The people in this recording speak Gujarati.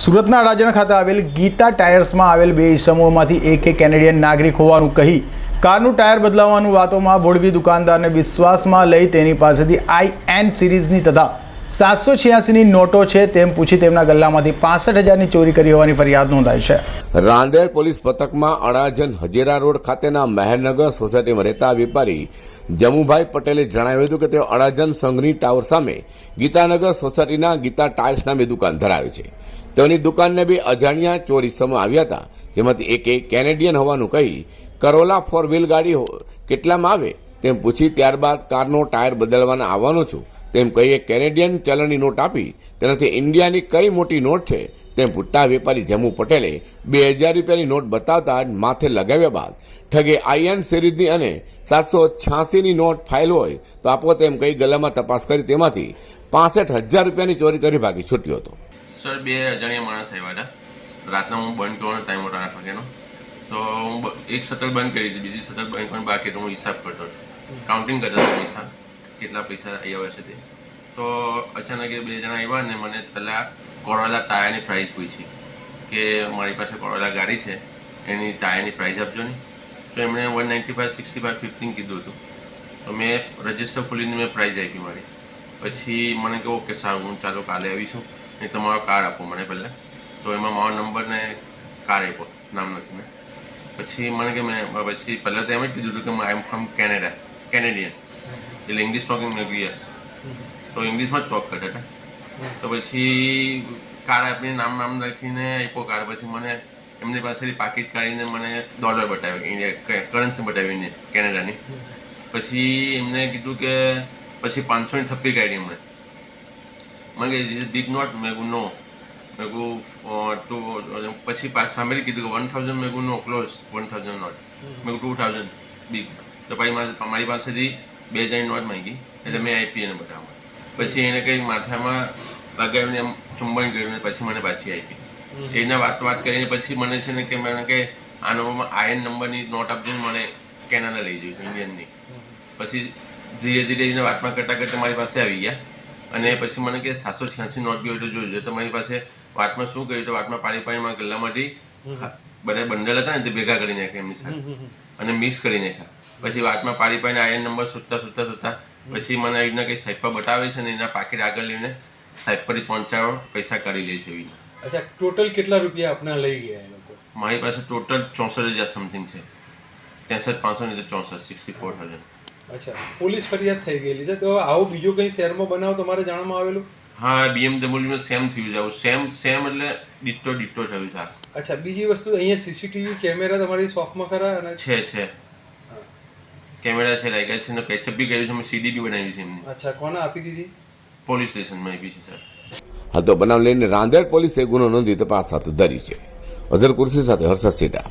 સુરતના અડાજણ ખાતે આવેલ ગીતા ટાયર્સમાં આવેલ બે ઇસમોમાંથી એક કેનેડિયન નાગરિક હોવાનું કહી કારનું ટાયર બદલાવવાનું વાતોમાં ભોળવી દુકાનદારને વિશ્વાસમાં લઈ તેની પાસેથી આઈ એન સિરીઝની તથા સાતસો છ્યાસીની નોટો છે તેમ પૂછી તેમના ગલ્લામાંથી પાસઠ હજારની ચોરી કરી હોવાની ફરિયાદ નોંધાઈ છે. રાંદેર પોલીસ પથકમાં અડાજન હજેરા રોડ ખાતેના મહેરનગર સોસાયટીમાં રહેતા વેપારી જમુભાઈ પટેલે જણાવ્યું હતું કે તેઓ અડાજન સંઘની ટાવર સામે ગીતાનગર સોસાયટીના ગીતા ટાઇલ્સ નામે દુકાન ધરાવે છે. તેઓની દુકાનને બે અજાણ્યા ચોરી સમ આવ્યા હતા. જેમાંથી એકે કેનેડિયન હોવાનું કહી કરોલા ફોર વ્હીલ ગાડી કેટલામાં આવે? તેમ પૂછી ત્યારબાદ કારનો ટાયર બદલવાના આવવાનો છું. તેમ કહીએ કેનેડિયન ચલણની નોટ આપી, તેનાથી ઇન્ડિયાની કઈ મોટી નોટ છે? તેમ પૂછતા વેપારી જમુ પટેલે બે હજાર રૂપિયાની નોટ બતાવતા માથે લગાવ્યા બાદ, ઠગે આઈએન સિરીઝની અને સાતસો છ્યાસીની નોટ ફાઇલ હોય તો આપો તેમ કહી ગલામાં તપાસ કરી તેમાંથી પાસઠ હજાર રૂપિયાની ચોરી કરી ભાગી છૂટ્યો હતો. સર, બે અજાણ્યા માણસ આવ્યા હતા. રાતના હું બંધ કરવાનો ટાઈમ હતો આઠ વાગ્યાનો. તો હું એક શટલ બંધ કરી હતી, બીજી શટલ બંધ પણ બાકી તો હું હિસાબ કરતો હતો. કાઉન્ટિંગ કરતો હતો પૈસા, કેટલા પૈસા આવ્યા છે તે. તો અચાનક એ બે જણા આવ્યા અને મને પહેલાં કોરોલા ટાયરની પ્રાઇસ પૂછી કે મારી પાસે કોરોલા ગાડી છે, એની ટાયરની પ્રાઇસ આપજો ને. તો એમણે one ninety five sixty five fifteen કીધું હતું. તો મેં રજિસ્ટર ખોલીને મેં પ્રાઇઝ આપી મારી. પછી મને કહું કે સારું, હું ચાલો કાલે આવીશું. ને તમારો કાર્ડ આપો મને પહેલાં. તો એમાં મારો નંબર ને કાર્ડ આપ્યો નામ લખીને પછી મને કે મેં પછી પહેલાં તો એમ જ કીધું હતું કે I am from Canada Canadian એટલે ઇંગ્લિશ ટોકિંગ મેં યસ તો ઇંગ્લિશમાં જ ટોક કરતા હતા. તો પછી કાર્ડ આપીને નામ નામ લખીને આપ્યો કાર્ડ પછી મને એમની પાસેથી પાકીટ કાઢીને મને ડોલર બતાવ્યો ઇન્ડિયા કરન્સી બતાવીને કેનેડાની પછી એમને કીધું કે પછી પાંચસોની થપ્પી કાઢી એમણે. મને ડીડ નોટ મેં કહું નો મેં કહું ટુ પછી પાછ સાંભળી કીધું કે વન થાઉઝન્ડ મેં કહું no close one thousand not મેં કહું ટુ થાઉઝન્ડ બિગ તો પછી મારી પાસેથી બે હજાર નોટ માંગી એટલે મેં આપી એને બતાવવા પછી એને કંઈ માથામાં લગાવીને એમ ચુંબન કર્યું ને પછી મને પાછી આપી. એના વાત વાત કરીને પછી મને છે ને કે મને કે આ નંબરમાં આયન નંબરની નોટ આપજો ને મને કેનાને લઈ જઈશું ઇન્ડિયનની. પછી ધીરે ધીરે એને વાતમાં કરતાં કરતાં મારી પાસે આવી ગયા. અને પછી મને કે સાતસો છ્યાસી નોટ હોય તો જોજો. તો મારી પાસે વાતમાં શું કર્યું તો વાતમાં પાણી પાણીમાં ગલ્લામાંથી બધા બંડલ હતા ને તે ભેગા કરી નાખ્યા એમની સાથે. અને મિક્સ કરી નાખ્યા. પછી વાતમાં પાડી પાડીને આયન નંબર શોધતા શોધતા શોધતા પછી મને આવી રીતના કંઈ પર બતાવે છે ને એના પાકીટ આગળ લઈને સાઈડ પરથી પહોંચાડો પૈસા કરી લે છે એવી. અચ્છા ટોટલ કેટલા રૂપિયા આપના લઈ ગયા એ લોકો? મારી પાસે ટોટલ ચોસઠ હજાર સમથિંગ છે. ત્રેસઠ પાંચસો ને ચોસઠ સિક્સટી ફોર થાઉઝન્ડ અચ્છા પોલીસ ફરિયાદ થઈ ગયેલી છે. તો આવું બીજું કંઈ શહેરમાં બનાવ તમારે જાણવામાં આવેલું? હા બીએમડબલ્યુમાં સેમ થયું છે. આવું સેમ સેમ એટલે ડિટ્ટો ડિટ્ટો થયું છે. અચ્છા બીજી વસ્તુ અહીંયા સીસીટીવી કેમેરા તમારી શોપમાં ખરા અને છે છે. કેમેરા છે લાગ્યા છે ને પેચઅપ બી કર્યું છે મેં સીડી બી બનાવી છે એમની. અચ્છા કોને આપી દીધી? પોલીસ સ્ટેશનમાં આપી છે સર. હા તો બનાવ લઈને રાંદેર પોલીસે ગુનો નોંધી તપાસ હાથ ધરી છે. અઝર કુર્સી સાથે હર્ષદ સેટા.